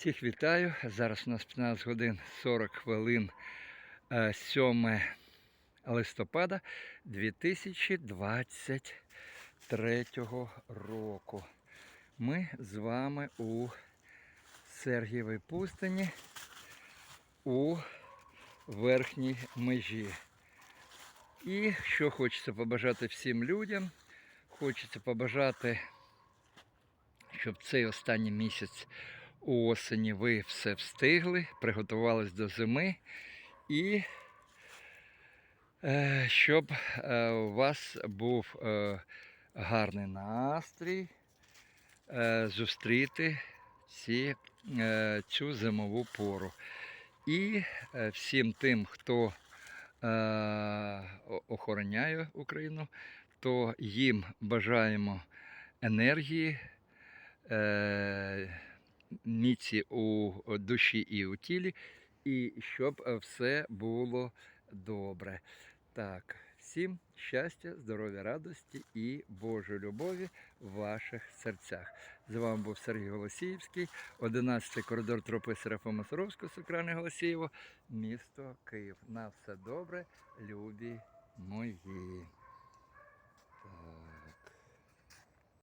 Всіх вітаю. Зараз у нас 15 годин 40 хвилин е, 7 листопада 2023 року. Ми з вами у Сергієвій пустині у верхній межі. І що хочеться побажати всім людям, хочеться побажати, щоб цей останній місяць у осені ви все встигли, приготувались до зими і е, щоб е, у вас був е, гарний настрій зустріти ці, цю зимову пору. І всім тим, хто охороняє Україну, то їм бажаємо енергії, міці у душі і у тілі, і щоб е, все було добре. Так, всім щастя, здоров'я, радості і Божої любові в ваших серцях. З вами був Сергій Голосіївський, 11 коридор тропи Серафима Саровського, Сукрани Голосієво, місто Київ. На все добре, любі мої.